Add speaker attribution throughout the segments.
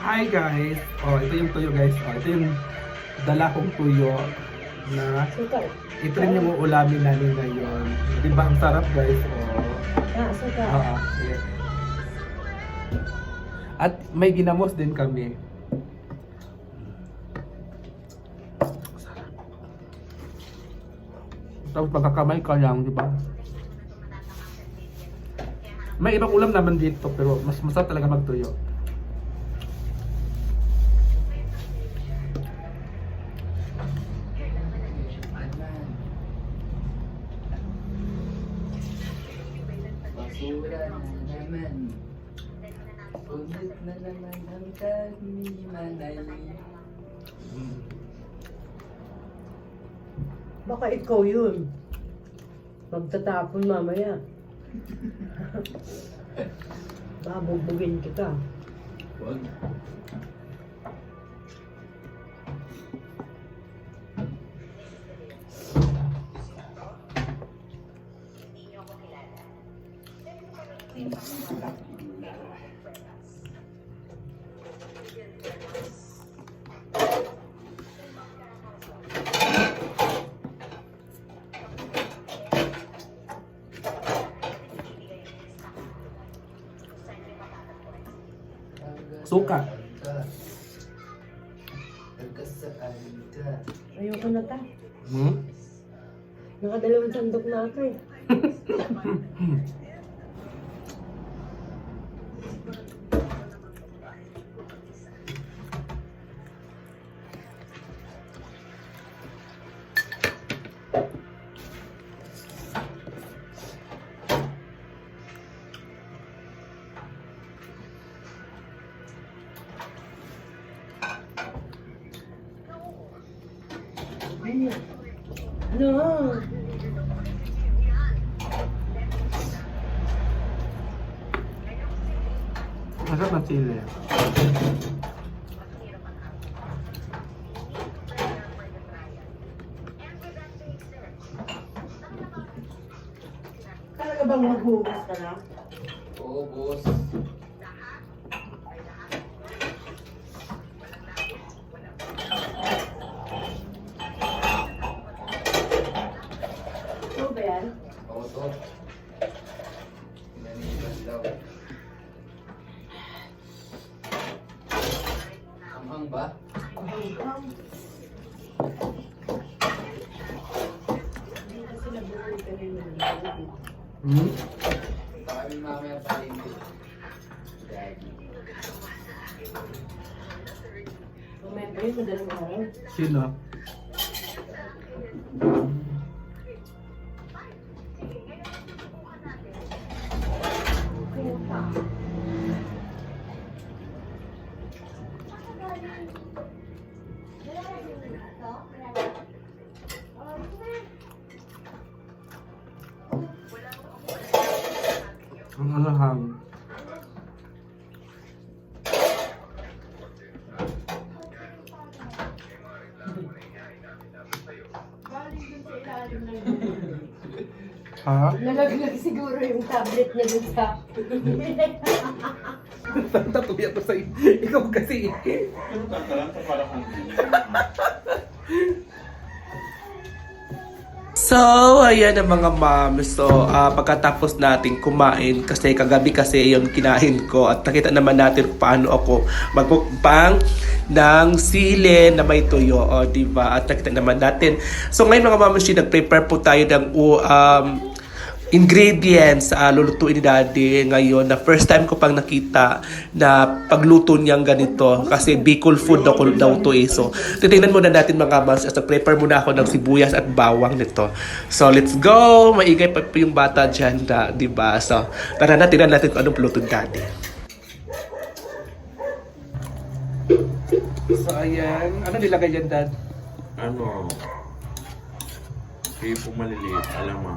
Speaker 1: Hi guys! Oh, ito yung tuyo guys. Oh, ito yung dala kong tuyo na ito rin yung ulamin namin ngayon. Di ba ang sarap guys? Oh.
Speaker 2: Ah, suka.
Speaker 1: Oo, sige. At may ginamos din kami. Tapos pagkakamay ka lang, di ba? May ibang ulam naman dito pero mas masarap talaga magtuyo.
Speaker 3: Basura na naman. Ulit na naman ang tagmimanay.
Speaker 2: Baka ikaw yun. Magtatapon mamaya. Babugbugin kita.
Speaker 3: Huwag.
Speaker 1: Suka.
Speaker 2: Ayoko na ta.
Speaker 1: Hmm?
Speaker 2: Nakadalawang sandok na ako eh. Ano?
Speaker 1: Masarap na sili.
Speaker 2: Talaga bang maghugas ka na?
Speaker 3: Oo, boss.
Speaker 1: Hmm?
Speaker 3: Baka kami mamaya palindi. Daddy.
Speaker 2: Mamaya pa yun, madalang araw.
Speaker 1: Sino? Ang alahang. Ha?
Speaker 2: Nalaglag siguro yung tablet niya dun sa...
Speaker 1: Tatuya to sa ikaw kasi. So, ayan ang mga ma'am. So, ah, pagkatapos natin kumain, kasi kagabi kasi yung kinain ko at nakita naman natin paano ako magmukbang ng sili na may tuyo, o, di ba? At nakita naman natin. So, ngayon mga ma'am, nag-prepare po tayo ng um, ingredients uh, lulutuin ni daddy ngayon na first time ko pang nakita na pagluto niyang ganito kasi Bicol food daw, daw to eh. So, titingnan muna natin mga mas as prepare muna ako ng sibuyas at bawang nito. So, let's go! Maingay pa po yung bata dyan na, di ba? So, tara na, tingnan natin kung anong luto ni daddy. So, ayan. Ano nilagay dyan, dad?
Speaker 4: ano, hipong maliliit, alam mo.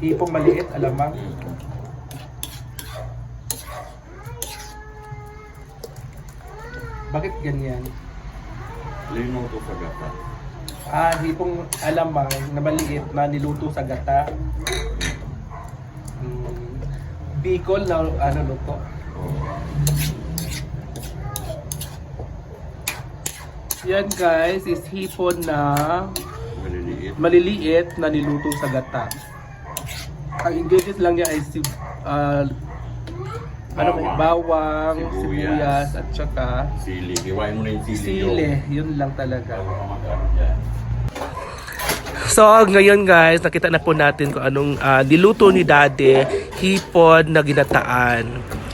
Speaker 1: Hipong maliit, alamang. Bakit ganyan?
Speaker 4: Linuto sa gata.
Speaker 1: Ah, hipong alamang na maliit na niluto sa gata. Mm, Bicol na ano luto. Yan guys, is hipon na
Speaker 4: Maliliit.
Speaker 1: maliliit na niluto sa gata. Ang ingredients lang niya ay si ah, ano ba, bawang,
Speaker 4: Sibuyas.
Speaker 1: sibuyas, at saka
Speaker 4: Sili. Iwain mo na yung sili.
Speaker 1: sile. Yun lang talaga. So, ngayon guys, nakita na po natin kung anong ah, niluto ni Daddy, hipon na ginataan.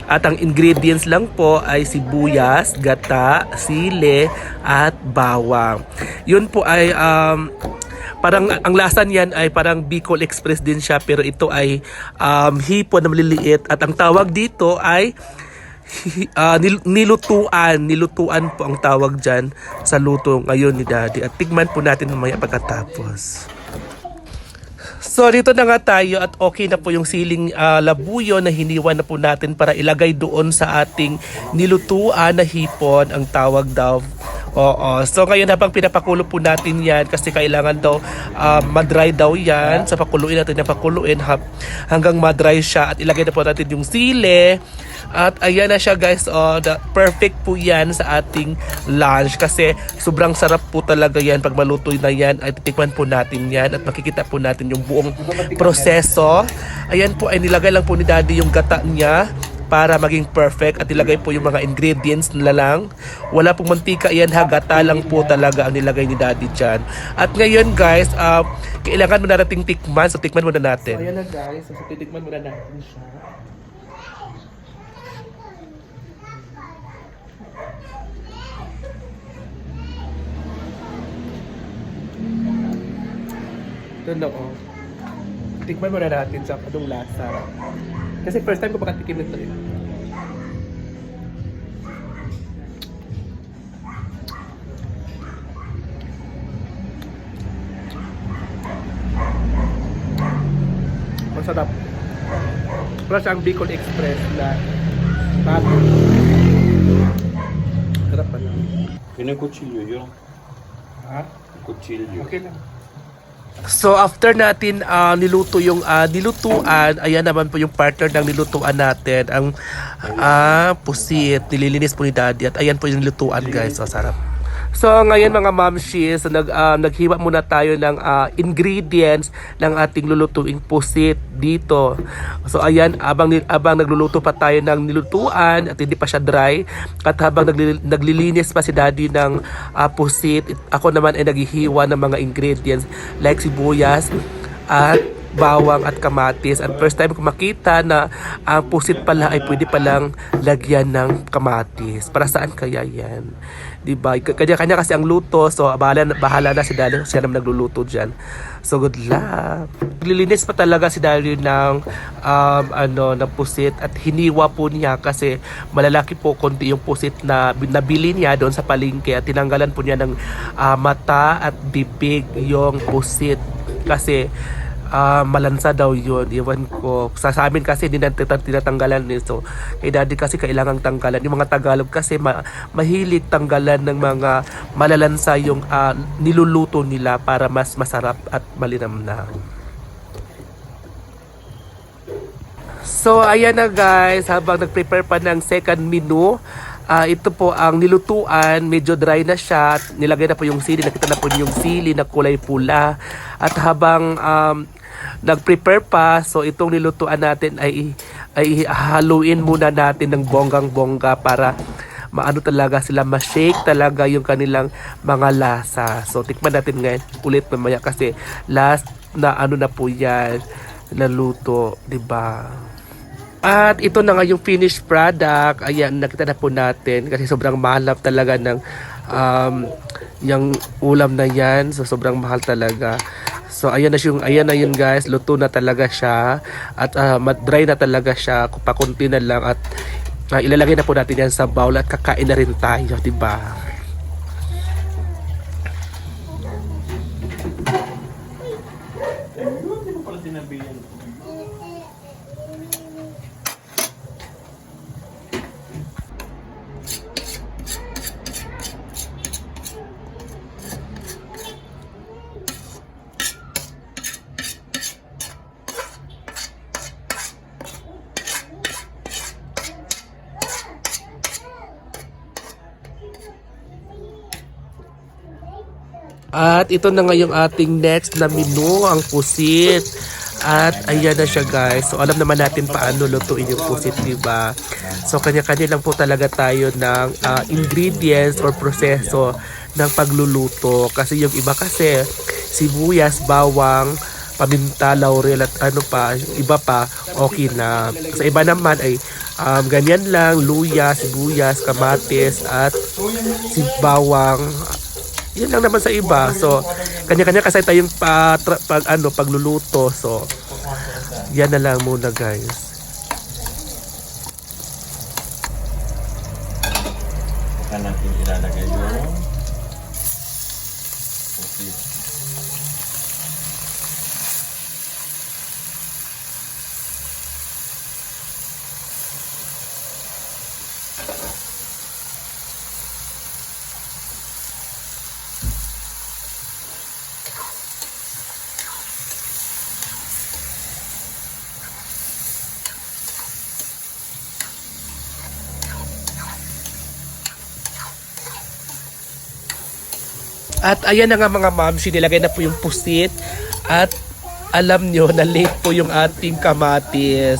Speaker 1: At ang ingredients lang po ay sibuyas, gata, sile, at bawang. Yun po ay um, parang ang lasa niyan ay parang Bicol Express din siya pero ito ay um, hipon na maliliit at ang tawag dito ay ah, nil- nilutuan. Nilutuan po ang tawag dyan sa luto ngayon ni Daddy. At tigman po natin mamaya pagkatapos. So dito na nga tayo at okay na po yung siling ah, labuyo na hiniwan na po natin para ilagay doon sa ating nilutuan na hipon ang tawag daw. Oo. So ngayon habang pinapakulo po natin yan kasi kailangan daw ah, madry daw yan. Sa pakuluin natin na pakuluin hab- hanggang madry siya at ilagay na po natin yung sile. At ayan na siya guys, oh, the, perfect po yan sa ating lunch kasi sobrang sarap po talaga yan pag maluto na yan ay titikman po natin yan at makikita po natin yung buong proseso. Ayan po ay nilagay lang po ni daddy yung gata niya para maging perfect at ilagay po yung mga ingredients na lang. Wala pong mantika yan ha, gata lang po talaga ang nilagay ni daddy dyan. At ngayon guys, uh, kailangan mo na nating tikman, so tikman muna natin. So ayan na guys, so titikman muna natin siya. Ito na oh. Tikman muna natin sa anong lasa. Kasi first time ko makatikim nito eh. Masarap. Plus ang Bicol Express na bago. Sarap pa lang.
Speaker 4: Pinang kutsilyo yun.
Speaker 1: Ha?
Speaker 4: Kutsilyo.
Speaker 1: Okay lang. So after natin ah, niluto yung ah, nilutuan, ayan naman po yung partner ng nilutuan natin, ang ah, pusit, nililinis po ni Daddy at ayan po yung nilutuan guys, so sarap. So ngayon mga mamshis, nag, ah, naghiwa muna tayo ng ah, ingredients ng ating lulutuing pusit dito. So ayan, abang, abang nagluluto pa tayo ng nilutuan at hindi pa siya dry, at habang nagli- naglilinis pa si daddy ng ah, pusit, it- ako naman ay naghihiwa ng mga ingredients like sibuyas at bawang at kamatis. At first time ko makita na ang pusit pala ay pwede palang lagyan ng kamatis. Para saan kaya yan? Diba? Kanya-kanya kasi ang luto. So, bahala, bahala na si Daddy. Siya naman nagluluto dyan. So, good luck. Lilinis pa talaga si Daddy ng, um, ano, ng pusit at hiniwa po niya kasi malalaki po konti yung pusit na nabili niya doon sa palengke at tinanggalan po niya ng ah, mata at bibig yung pusit kasi ah, malansa daw yun. Iwan ko. Sa, sa amin kasi hindi natin tinatanggalan nito. Kay daddy kasi kailangang tanggalan. Yung mga Tagalog kasi ma, mahilig tanggalan ng mga malalansa yung ah, niluluto nila para mas masarap at malinamnam. So, ayan na guys, habang nag-prepare pa ng second menu, ah, ito po ang nilutuan, medyo dry na siya, nilagay na po yung sili, nakita na po yung sili na kulay pula. At habang um, nag-prepare pa, so itong nilutuan natin ay, ay haluin muna natin ng bonggang-bongga para maano talaga sila, ma-shake talaga yung kanilang mga lasa. So, tikman natin ngayon ulit mamaya kasi last na ano na po yan, naluto, 'di ba? At ito na nga yung finished product. Ayan, nakita na po natin kasi sobrang mahal na talaga ng um, yung ulam na yan. So, sobrang mahal talaga. So, ayan na, yung, ayan na yun guys. Luto na talaga siya. At uh, dry na talaga siya. Pakunti na lang. At uh, ilalagay na po natin yan sa bowl at kakain na rin tayo, 'di ba? At ito na nga yung ating next na menu, ang pusit. At ayan na siya guys. So alam naman natin paano lutuin yung pusit, di ba? So kanya-kanya lang po talaga tayo ng ah, ingredients or proseso ng pagluluto. Kasi yung iba kasi sibuyas, bawang, paminta, laurel at ano pa, iba pa, okay na. Sa iba naman ay um, ganyan lang, luya, sibuyas, kamatis at si bawang. Yun lang naman sa iba. So, kanya-kanya kasi tayong pa, tra- pag, ano, pagluluto. So, yan na lang muna guys.
Speaker 4: Saan natin ilalagay yung pusit.
Speaker 1: At ayan na nga mga ma'am, sinilagay na po yung pusit. At alam nyo na late po yung ating kamatis.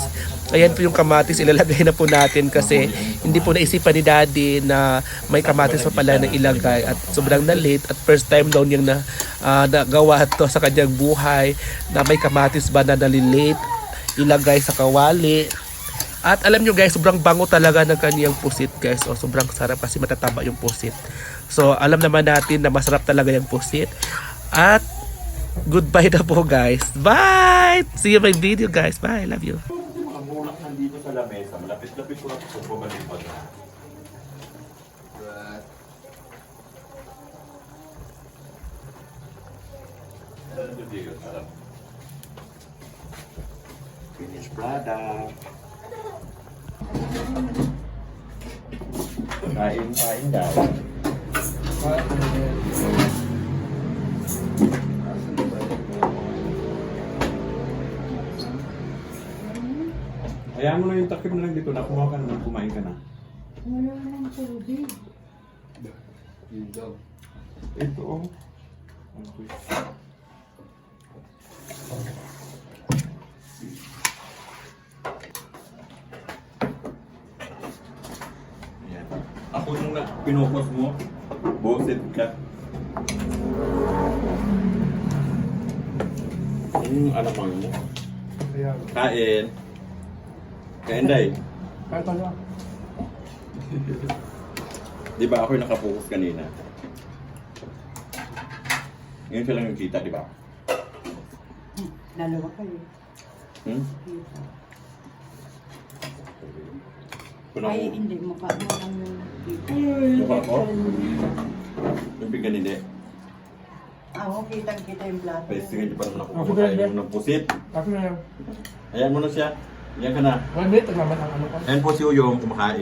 Speaker 1: Ayan po yung kamatis, ilalagay na po natin kasi hindi po naisipan ni daddy na may kamatis pa pala na ilagay at sobrang na late at first time daw niyang na, ah, nagawa to sa kanyang buhay na may kamatis ba na nalilate ilagay sa kawali at alam nyo guys, sobrang bango talaga ng kaniyang pusit guys. O sobrang sarap kasi matataba yung pusit. So alam naman natin na masarap talaga yung pusit. At goodbye na po guys. Bye! See you in my video guys. Bye. Love you.
Speaker 4: Ang mulak nandito sa lamesa, malapit-lapit ko na ito bumalik pa sarap. Finished product. Kain, kain daw. Hayaan mo na yung takip na lang dito. Nakuha ka na, kumain ka na.
Speaker 2: Wala nang tubig.
Speaker 3: yun daw.
Speaker 4: Ito oh. Okay. Ayan. Ako yung na pinukos mo. Boset ka. Ano yung alamang mo? Kain. Kain, Day. Di ba ako yung nakapokus kanina? Ngayon ka lang yung kita, di ba?
Speaker 2: Dalawa kayo.
Speaker 4: Hmm? Ako,
Speaker 2: Ay, hindi. Mukha mo lang yung...
Speaker 4: mukha ko, yung pinggan hindi.
Speaker 2: Ako, kitang-kita yung plato.
Speaker 4: Pwede nga di pa naman ako kumakain ng pusit.
Speaker 5: Ako na lang.
Speaker 4: Ayan mo na siya. Yan ka na.
Speaker 5: One minute, nagmamatang ano ka.
Speaker 4: Ayan po si Uyong kumakain.